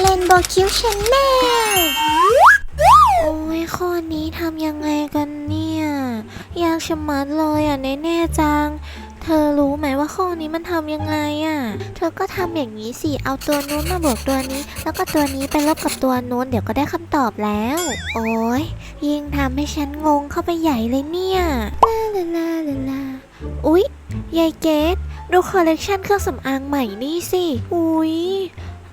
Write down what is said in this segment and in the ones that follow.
เลนโบคิวชแนลโอ้ยข้อนี้ทำยังไงกันเนี่ย ยากชะมัดเลยอะแน่ๆจัง เธอรู้ไหมว่าข้อนี้มันทำยังไงอะ เธอก็ทำอย่างนี้สิ เอาตัวนู้นมาบวกตัวนี้ แล้วก็ตัวนี้ไปลบกับตัวนู้นเดี๋ยวก็ได้คำตอบแล้ว โอ้ยยิ่งทำให้ฉันงงเข้าไปใหญ่เลยเนี่ยลาลาลาลาลาอุ๊ยยายเกดดูคอลเลกชันเครื่องสำอางใหม่นี่สิ อุ๊ย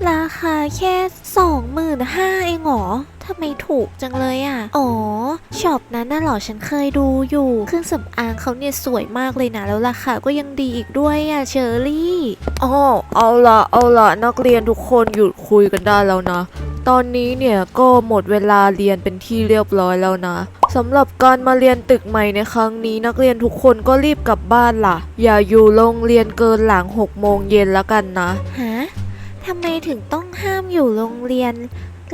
ราคาแค่สองหมื่นห้าเองเหรอทำไมถูกจังเลยอะ อ๋อ ช็อปนั้นน่ะเหรอ ฉันเคยดูอยู่ เครื่องสำอางเขาเนี่ยสวยมากเลยนะ แล้วราคาก็ยังดีอีกด้วยอะเชอรี่อ๋อเอาละเอาละนักเรียนทุกคนหยุดคุยกันได้แล้วนะ ตอนนี้เนี่ยก็หมดเวลาเรียนเป็นที่เรียบร้อยแล้วนะสำหรับการมาเรียนตึกใหม่ในครั้งนี้ นักเรียนทุกคนก็รีบกลับบ้านล่ะ อย่าอยู่โรงเรียนเกินหลัง6โมงเย็นละกันนะฮะ ทำไมถึงต้องห้ามอยู่โรงเรียน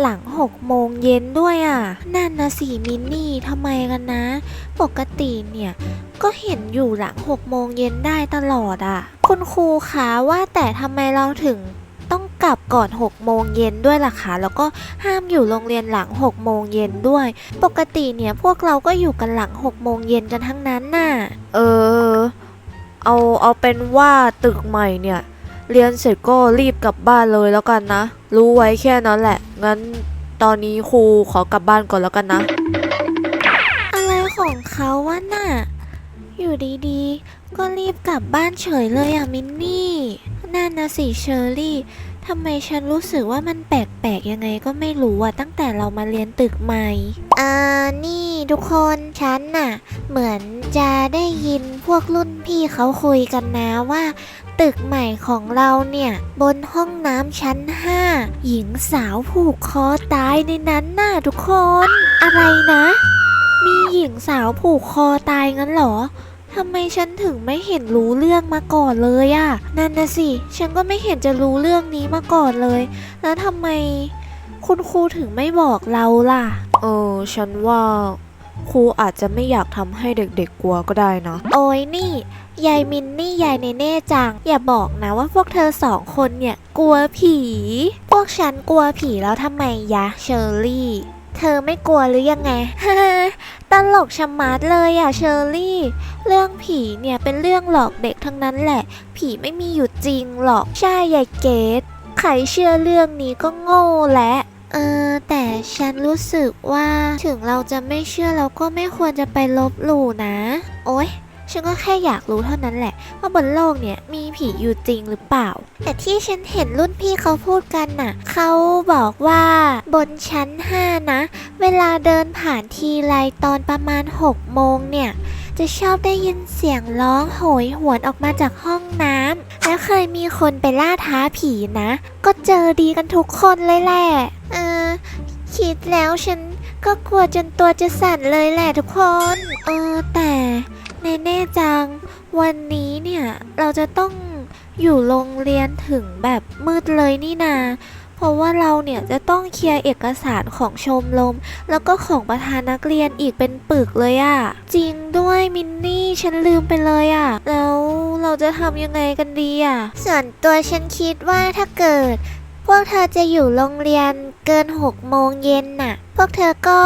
หลังหกโมงเย็นด้วยอะ นั่นนะสิมินนี่ทำไมกันนะ ปกติเนี่ย ก็เห็นอยู่หลังหกโมงเย็นได้ตลอดอะ คุณครูคะว่าแต่ทำไมเราถึงต้องกลับก่อน6โมงเย็นด้วยล่ะคะแล้วก็ห้ามอยู่โรงเรียนหลัง6โมงเย็นด้วย ปกติเนี่ยพวกเราก็อยู่กันหลัง6โมงเย็นกันทั้งนั้นน่ะ เออ เอาเอาเป็นว่าตึกใหม่เนี่ย เรียนเสร็จก็รีบกลับบ้านเลยแล้วกันนะ รู้ไว้แค่นั้นแหละ งั้นตอนนี้ครูขอกลับบ้านก่อนแล้วกันนะ อะไรของเขาวะน่ะ อยู่ดีๆ ก็รีบกลับบ้านเฉยเลยอะมินนี่นั่นนะสิเชอรี่ทำไมฉันรู้สึกว่ามันแปลกๆยังไงก็ไม่รู้อะตั้งแต่เรามาเรียนตึกใหม่อ่านี่ทุกคนฉันน่ะ เหมือนจะได้ยินพวกรุ่นพี่เขาคุยกันนะว่า ตึกใหม่ของเราเนี่ย บนห้องน้ำชั้น 5 หญิงสาวผูกคอตายในนั้นน่ะทุกคน อะไรนะ มีหญิงสาวผูกคอตายงั้นเหรอทำไมฉันถึงไม่เห็นรู้เรื่องมาก่อนเลยอะนั่นนะสิ ฉันก็ไม่เห็นจะรู้เรื่องนี้มาก่อนเลย แล้วทำไมคุณครูถึงไม่บอกเราล่ะ เออ ฉันว่า ครูอาจจะไม่อยากทำให้เด็กๆกลัวก็ได้นะ โอ้ยนี่ ยายมินนี่ยายเนเน่จัง อย่าบอกนะว่าพวกเธอสองคนเนี่ย กลัวผี พวกฉันกลัวผีแล้วทำไมยะเชอรี่ เธอไม่กลัวหรือยังไงตลกชะมัดเลยอะเชอรี่ เรื่องผีเนี่ยเป็นเรื่องหลอกเด็กทั้งนั้นแหละ ผีไม่มีอยู่จริงหรอกใช่ยายเกดใครเชื่อเรื่องนี้ก็โง่แหละเออแต่ฉันรู้สึกว่าถึงเราจะไม่เชื่อเราก็ไม่ควรจะไปลบหลู่นะ โอ๊ย ฉันก็แค่อยากรู้เท่านั้นแหละ ว่าบนโลกเนี่ยมีผีอยู่จริงหรือเปล่า แต่ที่ฉันเห็นรุ่นพี่เขาพูดกันน่ะเขาบอกว่าบนชั้น 5 นะ เวลาเดินผ่านทีไรตอนประมาณ 6 โมงเนี่ยจะชอบได้ยินเสียงร้องโหยหวนออกมาจากห้องน้ำแล้วเคยมีคนไปล่าท้าผีนะ ก็เจอดีกันทุกคนเลยแหละเออคิดแล้วฉันก็กลัวจนตัวจะสั่นเลยแหละทุกคน เออแต่ แน่จัง วันนี้เนี่ย เราจะต้องอยู่โรงเรียนถึงแบบมืดเลยนี่นา เพราะว่าเราเนี่ยจะต้องเคลียร์เอกสารของชมรมแล้วก็ของประธานนักเรียนอีกเป็นปึกเลยอะจริงด้วยมินนี่ฉันลืมไปเลยอะแล้วเราจะทำยังไงกันดีอะส่วนตัวฉันคิดว่าถ้าเกิด พวกเธอจะอยู่โรงเรียนเกิน6โมงเย็นน่ะ พวกเธอก็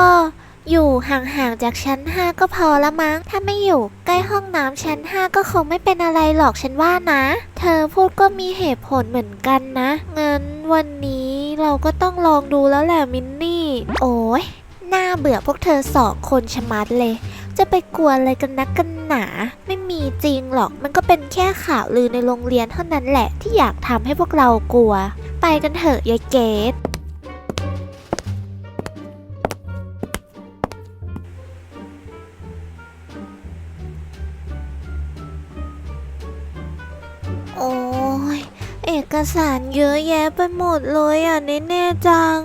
อยู่ห่างๆจากชั้น 5 ก็พอละมั้ง ถ้าไม่อยู่ใกล้ห้องน้ำชั้น 5 ก็คงไม่เป็นอะไรหรอกฉันว่านะ เธอพูดก็มีเหตุผลเหมือนกันนะ งั้นวันนี้เราก็ต้องลองดูแล้วแหละมินนี่ โอ้ยน่าเบื่อพวกเธอสองคนชะมัดเลย จะไปกลัวอะไรกันนักกันหนา ไม่มีจริงหรอก มันก็เป็นแค่ข่าวลือในโรงเรียนเท่านั้นแหละที่อยากทำให้พวกเรากลัว ไปกันเถอะยายเกด สารเยอะแยะไปหมดเลยอะแน่ๆจัง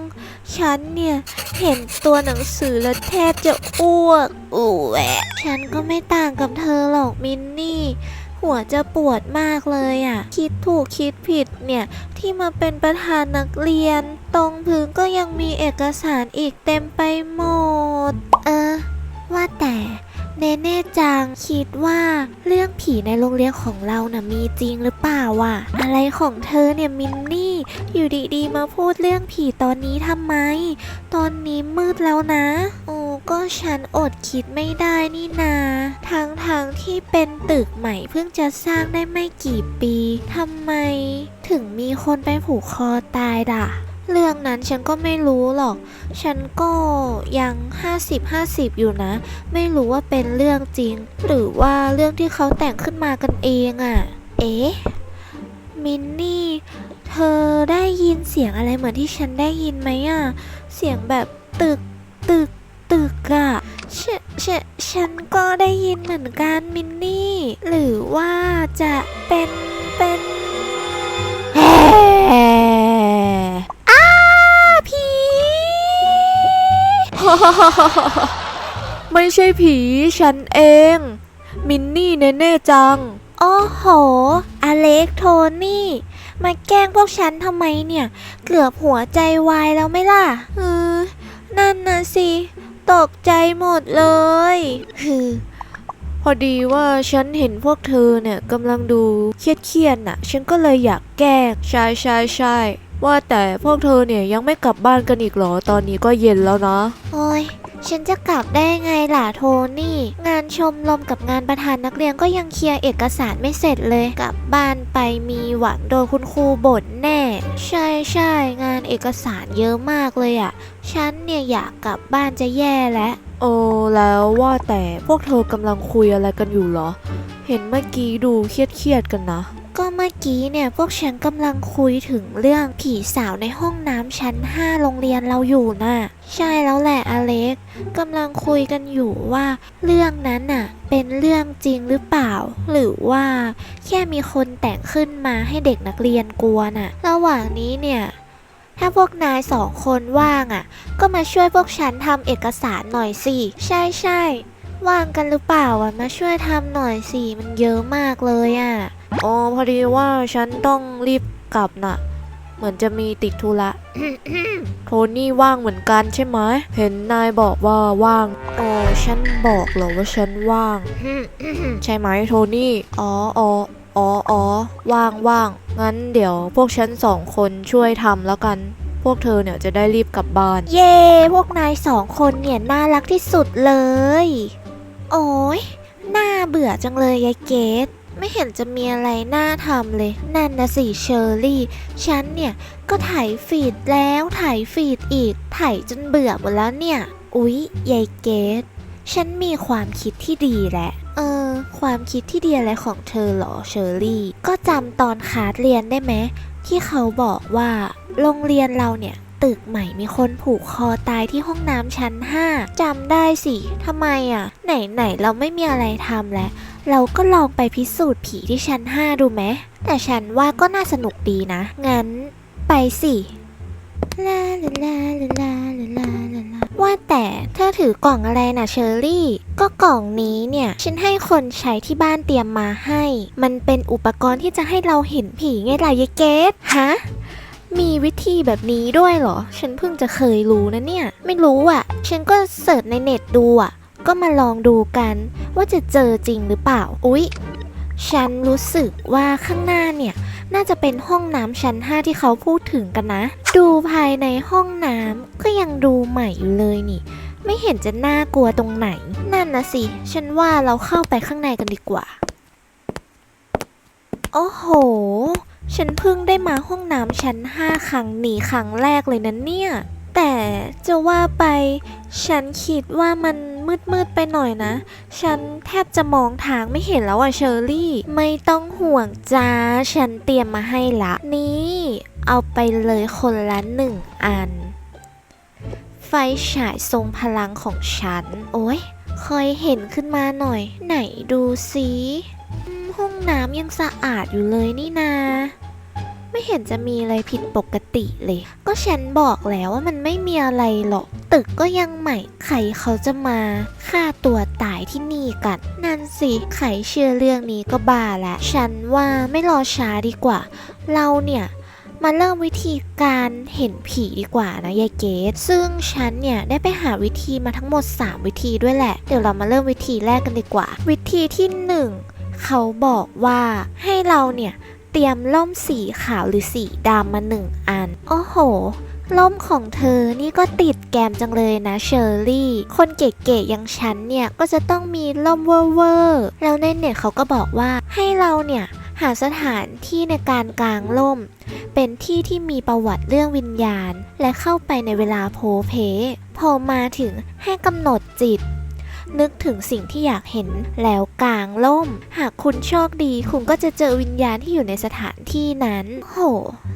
ฉันเนี่ยเห็นตัวหนังสือแล้วแทบจะอ้วกอู้แหวะฉันก็ไม่ต่างกับเธอหรอกมินนี่หัวจะปวดมากเลยอะ่ะ คิดถูกคิดผิดเนี่ย ที่มาเป็นประธานนักเรียน ตรงพื้นก็ยังมีเอกสารอีกเต็มไปหมด เออ ว่าแต่ เนเน่จังคิดว่าเรื่องผีในโรงเรียนของเราน่ะมีจริงหรือเปล่าวะอะไรของเธอเนี่ยมินนี่ อยู่ดีๆมาพูดเรื่องผีตอนนี้ทำไม ตอนนี้มืดแล้วนะโอ้ก็ฉันอดคิดไม่ได้นี่นาทั้งทางๆที่เป็นตึกใหม่เพิ่งจะสร้างได้ไม่กี่ปีทำไม ถึงมีคนไปผูกคอตายด่ะ เรื่องนั้นฉันก็ไม่รู้หรอก ฉันก็ยัง 50-50 อยู่นะ ไม่รู้ว่าเป็นเรื่องจริง หรือว่าเรื่องที่เขาแต่งขึ้นมากันเองอะ่ะ เอ๊ะ มินนี่ เธอได้ยินเสียงอะไรเหมือนที่ฉันได้ยินไหมอะ่ะ เสียงแบบตึก ตึก ตึกอะ่ะฉฉฉันก็ได้ยินเหมือนกันมินนี่ หรือว่าจะเป็น เป็น ไม่ใช่ผีฉันเอง มินนี่เนเน่จัง โอ้โห อเล็กโทนี่ มาแกล้งพวกฉันทำไมเนี่ย เกือบหัวใจวายแล้วไหม่ล่ะเออนั่นน่ะสิ ตกใจหมดเลยคือพอดีว่าฉันเห็นพวกเธอเนี่ยกำลังดูเครียดๆน่ะ ฉันก็เลยอยากแกล้งใช่ใช่ใช่ ว่าแต่พวกเธอเนี่ยยังไม่กลับบ้านกันอีกเหรอ ตอนนี้ก็เย็นแล้วนะ โอ้ย ฉันจะกลับได้ไงล่ะโทนี่ งานชมรมกับงานประธานนักเรียนก็ยังเคลียร์เอกสารไม่เสร็จเลย กลับบ้านไปมีหวังโดนคุณครูบ่นแน่ ใช่ใช่งานเอกสารเยอะมากเลยอะ่ะ ฉันเนี่ยอยากกลับบ้านจะแย่แล้ว โอ้แล้วว่าแต่พวกเธอกำลังคุยอะไรกันอยู่เหรอ เห็นเมื่อกี้ดูเครียดๆกันนะ ก็เมื่อกี้เนี่ยพวกฉันกำลังคุยถึงเรื่องผีสาวในห้องน้ำชั้น 5 โรงเรียนเราอยู่น่ะ ใช่แล้วแหละอเล็กกำลังคุยกันอยู่ว่า เรื่องนั้นน่ะ เป็นเรื่องจริงหรือเปล่า หรือว่าแค่มีคนแต่งขึ้นมาให้เด็กนักเรียนกลัวน่ะ ระหว่างนี้เนี่ยถ้าพวกนายสองคนว่างอะ ก็มาช่วยพวกฉันทำเอกสารหน่อยสิ ใช่ใช่ ว่างกันหรือเปล่าอะมาช่วยทำหน่อยสิมันเยอะมากเลยอะอ๋อพอดีว่าฉันต้องรีบกลับน่ะ เหมือนจะมีติดธุระ โทนี่ว่างเหมือนกันใช่ไหมเห็นนายบอกว่าว่างอ๋อฉันบอกเหรอว่าฉันว่าง ใช่ไหมโทนี่อ๋ออ๋ออ๋ออ๋อว่างว่างงั้นเดี๋ยวพวกฉันสองคนช่วยทำแล้วกันพวกเธอเนี่ยจะได้รีบกลับบ้าน เย้พวกนายสองคนเนี่ยน่ารักที่สุดเลย โอ้ยน่าเบื่อจังเลยยายเกดไม่เห็นจะมีอะไรน่าทำเลย นั่นนะสิเชอร์รี่ ฉันเนี่ยก็ถ่ายฟีดแล้วถ่ายฟีดอีก ถ่ายจนเบื่อหมดแล้วเนี่ย อุ๊ยยายเกดฉันมีความคิดที่ดีแหละ เออ ความคิดที่ดีอะไรของเธอเหรอเชอร์รี่ ก็จำตอนคาสเรียนได้ไหมที่เขาบอกว่า โรงเรียนเราเนี่ย ตึกใหม่มีคนผูกคอตายที่ห้องน้ำชั้น 5จำได้สิทำไมอะ ไหนๆเราไม่มีอะไรทำแล้ว เราก็ลองไปพิสูจน์ผีที่ชั้น 5 ดูไหม แต่ฉันว่าก็น่าสนุกดีนะ งั้นไปสิลาลาลาลาลาลาว่าแต่เธอถือกล่องอะไรนะเชอรี่ ก็กล่องนี้เนี่ย ฉันให้คนใช้ที่บ้านเตรียมมาให้ มันเป็นอุปกรณ์ที่จะให้เราเห็นผีไงล่ะยายเกตฮะ มีวิธีแบบนี้ด้วยเหรอ ฉันเพิ่งจะเคยรู้นะเนี่ย ไม่รู้อะ ฉันก็เสิร์ชในเน็ตดูอะ ก็มาลองดูกัน ว่าจะเจอจริงหรือเปล่า อุ๊ย ฉันรู้สึกว่าข้างหน้าเนี่ย น่าจะเป็นห้องน้ำชั้น 5 ที่เขาพูดถึงกันนะ ดูภายในห้องน้ำก็ยังดูใหม่อยู่เลยนี่ ไม่เห็นจะน่ากลัวตรงไหน นั่นนะสิ ฉันว่าเราเข้าไปข้างในกันดีกว่า โอ้โห ฉันเพิ่งได้มาห้องน้ำชั้น5ครั้งนี้ครั้งแรกเลยนะเนี่ย แต่จะว่าไป ฉันคิดว่ามันมืดๆไปหน่อยนะ ฉันแทบจะมองทางไม่เห็นแล้วอะเชอรี่ ไม่ต้องห่วงจ้า ฉันเตรียมมาให้ละ นี่ เอาไปเลยคนละหนึ่งอัน ไฟฉายทรงพลังของฉัน โอ้ยคอยเห็นขึ้นมาหน่อย ไหนดูสิห้องน้ำยังสะอาดอยู่เลยนี่นา ไม่เห็นจะมีอะไรผิดปกติเลย ก็ฉันบอกแล้วว่ามันไม่มีอะไรหรอก ตึกก็ยังใหม่ ใครเขาจะมาฆ่าตัวตายที่นี่กัน นั่นสิ ใครเชื่อเรื่องนี้ก็บ้าละฉันว่าไม่รอช้าดีกว่า เราเนี่ยมาเริ่มวิธีการเห็นผีดีกว่านะยายเกดซึ่งฉันเนี่ยได้ไปหาวิธีมาทั้งหมด 3 วิธีด้วยแหละ เดี๋ยวเรามาเริ่มวิธีแรกกันดีกว่า วิธีที่ 1 เขาบอกว่าให้เราเนี่ย เตรียมล่มสีขาวหรือสีดำมาหนึ่งอัน โอ้โห ล่มของเธอนี่ก็ติดแกมจังเลยนะเชอรี่ คนเก๋ๆอย่างฉันเนี่ย ก็จะต้องมีล่มเวอร์ๆแล้วในเน็ตเขาก็บอกว่าให้เราเนี่ย หาสถานที่ในการกางล่ม เป็นที่ที่มีประวัติเรื่องวิญญาณ และเข้าไปในเวลาโพเพพอมาถึงให้กำหนดจิต นึกถึงสิ่งที่อยากเห็นแล้วกางล่ม หากคุณโชคดี คุณก็จะเจอวิญญาณที่อยู่ในสถานที่นั้น โห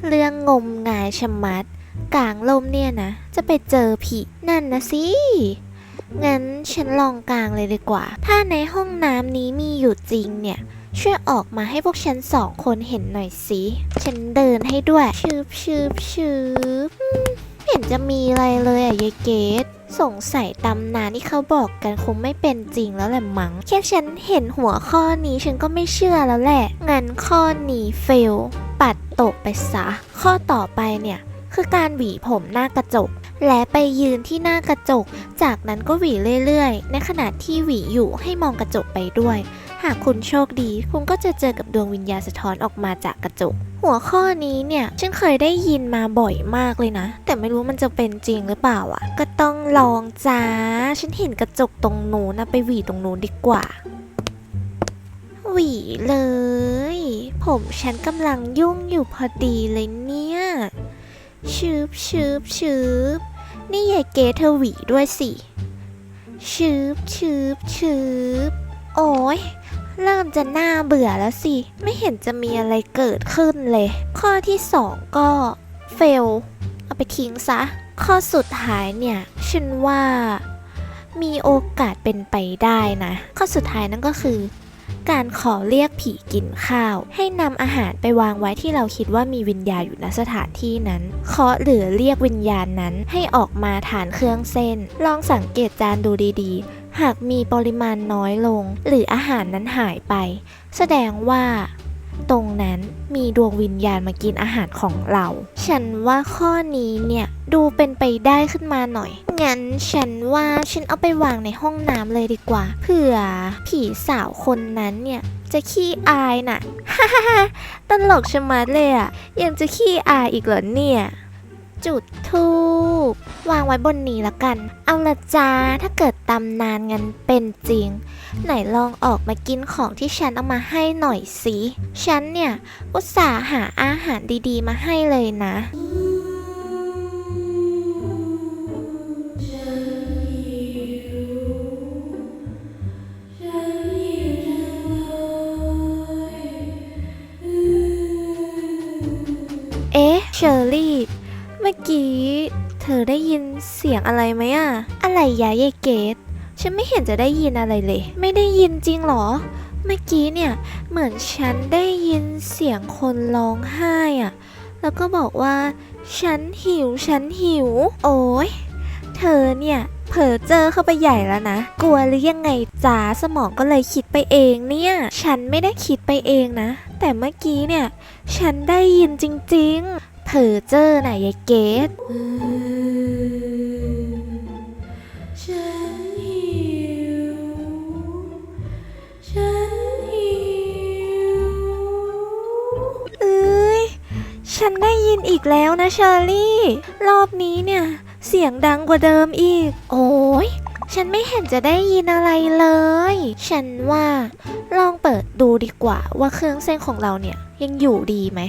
เรื่องงมงายชะมัด กางล่มเนี่ยนะ จะไปเจอผีนั่นนะสิงั้นฉันลองกางเลยดีกว่า ถ้าในห้องน้ำนี้มีอยู่จริงเนี่ย ช่วยออกมาให้พวกฉันสองคนเห็นหน่อยสิ ฉันเดินให้ด้วยชืบชืบชืบเห็นจะมีอะไรเลยอะยายเกด สงสัยตำนานที่เขาบอกกันคงไม่เป็นจริงแล้วแหละมั้งแค่ฉันเห็นหัวข้อนี้ฉันก็ไม่เชื่อแล้วแหละงั้นข้อนี้เฟล ปัดตกไปซะ ข้อต่อไปเนี่ย คือการหวีผมหน้ากระจก และไปยืนที่หน้ากระจก จากนั้นก็หวีเรื่อยๆ ในขณะที่หวีอยู่ให้มองกระจกไปด้วย หากคุณโชคดี คุณก็จะเจอกับดวงวิญญาณสะท้อนออกมาจากกระจก หัวข้อนี้เนี่ยฉันเคยได้ยินมาบ่อยมากเลยนะ แต่ไม่รู้มันจะเป็นจริงหรือเปล่าอะ ก็ต้องลองจ้า ฉันเห็นกระจกตรงนู้นนะไปหวีตรงนู้นดีกว่า หวีเลย ผมฉันกำลังยุ่งอยู่พอดีเลยเนี่ยชืบชืบชืบนี่ยายเกเธอหวีด้วยสิชืบชืบชืบโอ้ย เริ่มจะน่าเบื่อแล้วสิ ไม่เห็นจะมีอะไรเกิดขึ้นเลย ข้อที่สองก็เฟลเอาไปทิ้งซะ ข้อสุดท้ายเนี่ย ฉันว่ามีโอกาสเป็นไปได้นะ ข้อสุดท้ายนั่นก็คือ การขอเรียกผีกินข้าว ให้นำอาหารไปวางไว้ที่เราคิดว่ามีวิญญาณอยู่ณสถานที่นั้นเคาะหรือเรียกวิญญาณนั้นให้ออกมาฐานเครื่องเส้น ลองสังเกตจานดูดีๆ หากมีปริมาณน้อยลง หรืออาหารนั้นหายไป แสดงว่า ตรงนั้นมีดวงวิญญาณมากินอาหารของเรา ฉันว่าข้อนี้เนี่ยดูเป็นไปได้ขึ้นมาหน่อย งั้นฉันว่าฉันเอาไปวางในห้องน้ำเลยดีกว่า เผื่อผีสาวคนนั้นเนี่ยจะขี้อายน่ะฮ่าฮ่าฮ่าตลกชะมัดเลยอะ ยังจะขี้อายอีกเหรอเนี่ย จุดทูบวางไว้บนนี้ละกัน เอาละจ้าถ้าเกิดตำนานงั้นเป็นจริง ไหนลองออกมากินของที่ฉันเอามาให้หน่อยสิ ฉันเนี่ย อุตส่าห์หาอาหารดีๆ มาให้เลยนะ ยะยายเกต ฉันไม่เห็นจะได้ยินอะไรเลย ไม่ได้ยินจริงเหรอ เมื่อกี้เนี่ยเหมือนฉันได้ยินเสียงคนร้องไห้อะแล้วก็บอกว่า ฉันหิว ฉันหิว โอ้ยเธอเนี่ยเผลอเจอเข้าไปใหญ่แล้วนะ กลัวหรือยังไงจ้าสมองก็เลยคิดไปเองเนี่ย ฉันไม่ได้คิดไปเองนะ แต่เมื่อกี้เนี่ย ฉันได้ยินจริงๆเผลอเจอน่ะยายเกด ฉันได้ยินอีกแล้วนะเชอรี่ รอบนี้เนี่ย เสียงดังกว่าเดิมอีก โอ้ยฉันไม่เห็นจะได้ยินอะไรเลย ฉันว่าลองเปิดดูดีกว่าว่าเครื่องเส้นของเราเนี่ยยังอยู่ดีไหม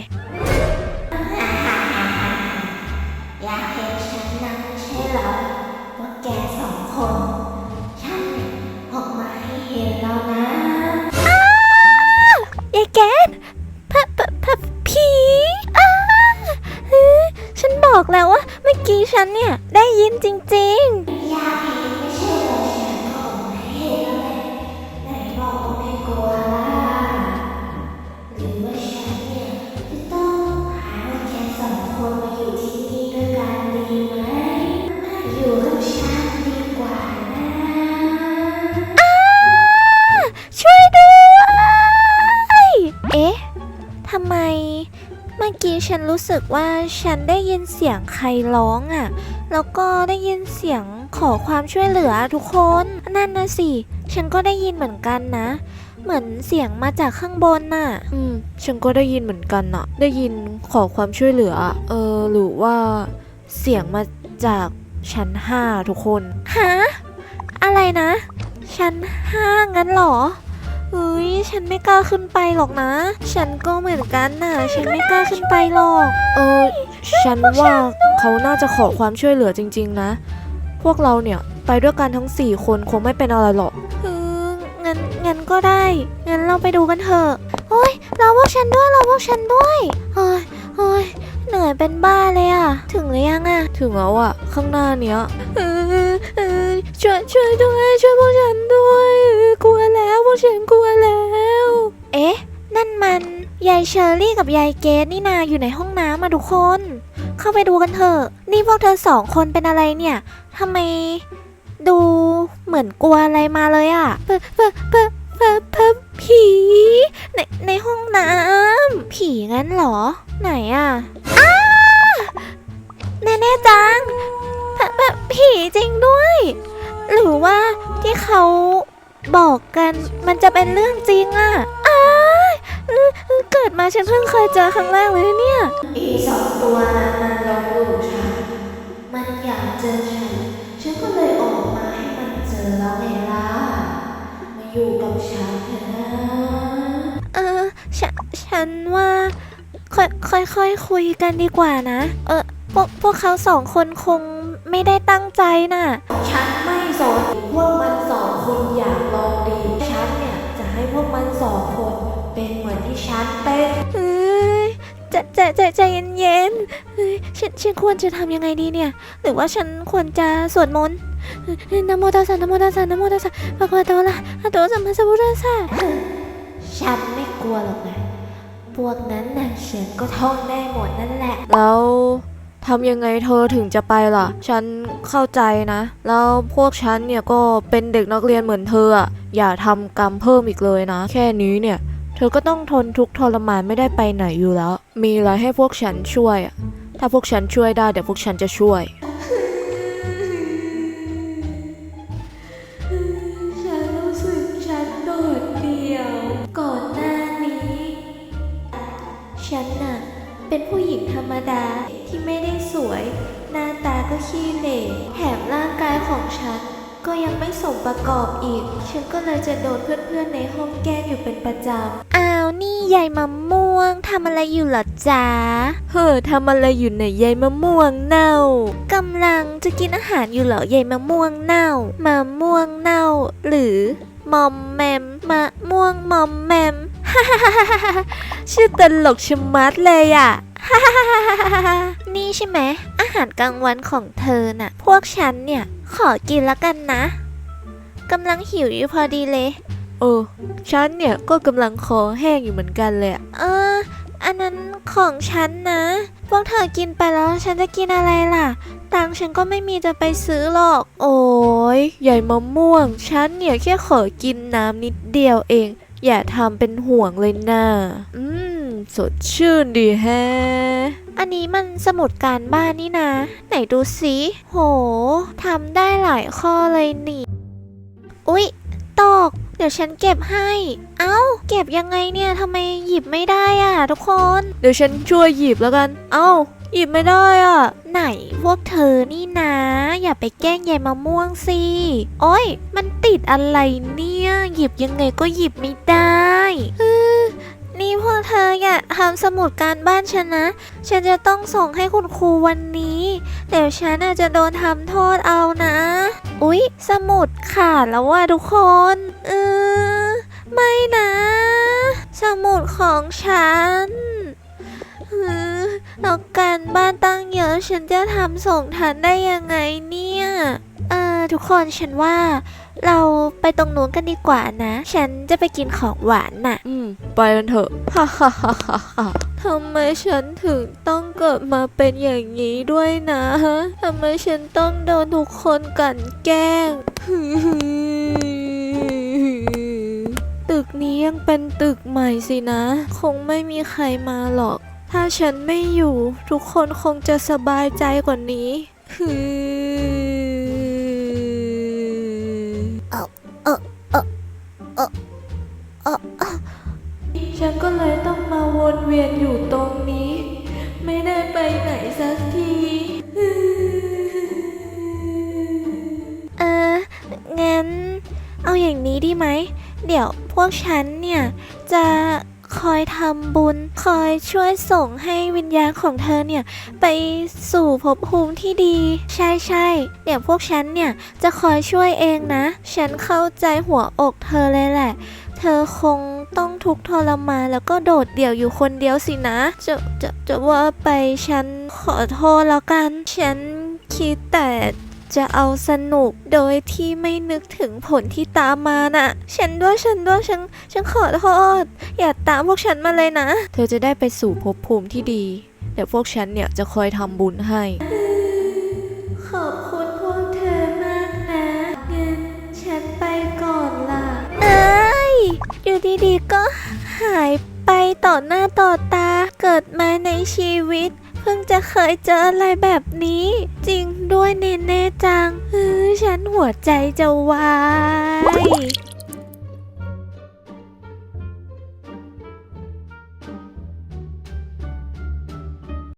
อยากเห็น บอกแล้วว่าเมื่อกี้ฉันเนี่ยได้ยินจริงๆ ฉันรู้สึกว่าฉันได้ยินเสียงใครร้องอะ่ะ แล้วก็ได้ยินเสียงขอความช่วยเหลือทุกคน นั่นนะสิ ฉันก็ได้ยินเหมือนกันนะ เหมือนเสียงมาจากข้างบนน่ะ อืม ฉันก็ได้ยินเหมือนกันน่ะ ได้ยินขอความช่วยเหลือ เออ หรือว่าเสียงมาจากชั้นห้าทุกคน ฮะ อะไรนะ ชั้นห้างั้นเหรอ เฮ้ยฉันไม่กล้าขึ้นไปหรอกนะ ฉันก็เหมือนกันน่ะ ฉันไม่กล้าขึ้นไปหรอก เออ ฉันว่าเขาน่าจะขอความช่วยเหลือจริง ๆ นะ พวกเราเนี่ยไปด้วยกันทั้ง4คนคงไม่เป็นอะไรหรอกเอองั้นงั้นก็ได้ งั้นเราไปดูกันเถอะ โอ้ยเราพวกฉันด้วยเราพวกฉันด้วยโอ้ยโอ้ย เหนื่อยเป็นบ้าเลยอะถึงหรือยังอะถึงแล้วอะข้างหน้าเนี้ยเออเออช่วยช่วยด้วยช่วยพวกฉันด้วยเออกลัวแล้วพวกฉันกลัวแล้ว เอ๊ะ นั่นมันยายเชอรี่กับยายเกดนี่นาอยู่ในห้องน้ำมาทุกคน เข้าไปดูกันเถอะ นี่พวกเธอสองคนเป็นอะไรเนี่ยทำไมดูเหมือนกลัวอะไรมาเลยอะเปะเปะเปะเปะเปะผีในในห้องน้ำผีงั้นเหรอ ไหนอะ อ้าแน่ๆจังแบบแบบผีจริงด้วย หรือว่าที่เขาบอกกันมันจะเป็นเรื่องจริงอะอ้ายเออเออเกิดมาฉันเพิ่งเคยเจอครั้งแรกเลยนะเนี่ยอีสองตัวน่ะมันลองดูฉันมันอยากเจอฉันฉันก็เลยออกมาให้มันเจอแล้วไงล่ะมาอยู่กับฉันเถอะนะเออฉันฉันว่าค่อยค่อยค่อยคุยกันดีกว่านะ เออ พวกพวกเขาสองคนคงไม่ได้ตั้งใจน่ะ ฉันไม่สนพวกมันสองคนอยากลองดี ฉันเนี่ยจะให้พวกมันสองคนเป็นเหมือนที่ฉันเป็นเอ้ยใจใจใจใจเย็นๆเฮ้ยฉันฉันควรจะทำยังไงดีเนี่ย หรือว่าฉันควรจะสวดมนต์เฮ้ยนะโมตัสสะนะโมตัสสะนะโมตัสสะภะคะวะโตอะระหะโตสัมมาสัมพุทธัสสะ ฉันไม่กลัวหรอกนะ พวกนั้นน่ะฉันก็ท่องได้หมดนั่นแหละ แล้ว ทำยังไงเธอถึงจะไปล่ะ ฉันเข้าใจนะ แล้วพวกฉันเนี่ยก็เป็นเด็กนักเรียนเหมือนเธออะอย่าทำกรรมเพิ่มอีกเลยนะ แค่นี้เนี่ย เธอก็ต้องทนทุกข์ทรมานไม่ได้ไปไหนอยู่แล้ว มีอะไรให้พวกฉันช่วยอะถ้าพวกฉันช่วยได้เดี๋ยวพวกฉันจะช่วย ฉันก็เลยจะโดนเพื่อนๆในห้องแกล้งอยู่เป็นประจำ อ้าวนี่ยายมะม่วงทำอะไรอยู่เหรอจ๊ะ เฮ้อทำอะไรอยู่ในใยมะม่วงเน่ากำลังจะกินอาหารอยู่เหรอยายมะม่วงเน่ามะม่วงเน่า หรือมอมแมมมะม่วงมอมแมมชื่อตลกชะมัดเลยอะ นี่ใช่ไหมอาหารกลางวันของเธอน่ะ พวกฉันเนี่ยขอกินละกันนะ กำลังหิวอยู่พอดีเลยเออฉันเนี่ยก็กำลังคอแห้งอยู่เหมือนกันเลยอะเออ อันนั้นของฉันนะ พวกเธอกินไปแล้วฉันจะกินอะไรล่ะ ตังค์ฉันก็ไม่มีจะไปซื้อหรอก โอ้ยใหญ่มะม่วง ฉันเนี่ยแค่ขอกินน้ำนิดเดียวเอง อย่าทำเป็นห่วงเลยนะอืม สดชื่นดีแฮะ อันนี้มันสมุดการบ้านนี่นะ ไหนดูสิ โหทำได้หลายข้อเลยนี่ อุ๊ย ตก เดี๋ยวฉันเก็บให้ เอ้า เก็บยังไงเนี่ยทำไมหยิบไม่ได้อะ ทุกคน เดี๋ยวฉันช่วยหยิบแล้วกัน เอ้า หยิบไม่ได้อะ ไหนพวกเธอนี่นะ อย่าไปแกล้งยายมะม่วงสิ โอ้ย มันติดอะไรเนี่ย หยิบยังไงก็หยิบไม่ได้เออ นี่พวกเธออย่าทำสมุดการบ้านฉันนะ ฉันจะต้องส่งให้คุณครูวันนี้ เดี๋ยวฉันอาจจะโดนทำโทษเอานะ อุ๊ย สมุดขาดแล้วว่ะทุกคนเออไม่นะ สมุดของฉันเออแล้วการบ้านตั้งเยอะฉันจะทำส่งทันได้ยังไงเนี่ย ทุกคนฉันว่าเราไปตรงนู้นกันดีกว่านะ ฉันจะไปกินของหวานน่ะ อืม ไปกันเถอะฮ่าฮ่าฮ่าฮ่าฮ่าทำไมฉันถึงต้องเกิดมาเป็นอย่างนี้ด้วยนะทำไมฉันต้องโดนทุกคนกลั่นแกล้ง ตึกนี้ยังเป็นตึกใหม่สินะ คงไม่มีใครมาหรอก ถ้าฉันไม่อยู่ ทุกคนคงจะสบายใจกว่านี้เออเออเออเออันก็เลยต้องมาวนเวียนอยู่ตรงนี้ ไม่ได้ไปไหนสักที เออ งั้น เอาอย่างนี้ดีไหม เดี๋ยวพวกฉันเนี่ย จะคอยทำบุญ คอยช่วยส่งให้วิญญาณของเธอเนี่ย ไปสู่ภพภูมิที่ดี ใช่ใช่เดี๋ยวพวกฉันเนี่ย จะคอยช่วยเองนะ ฉันเข้าใจหัวอกเธอเลยแหละ เธอคง ต้องทุกทรมานแล้วก็โดดเดี่ยวอยู่คนเดียวสินะ จะจะจะว่าไปฉันขอโทษแล้วกัน ฉันคิดแต่จะเอาสนุกโดยที่ไม่นึกถึงผลที่ตามมาน่ะ ฉันด้วยฉันด้วยฉันฉันขอโทษ อย่าตามพวกฉันมาเลยนะ เธอจะได้ไปสู่ภพภูมิที่ดี เดี๋ยวพวกฉันเนี่ยจะคอยทำบุญให้ ดีๆ ก็หายไปต่อหน้าต่อตา เกิดมาในชีวิต เพิ่งจะเคยเจออะไรแบบนี้ จริงด้วยเนเน่จังเออฉันหัวใจจะวาย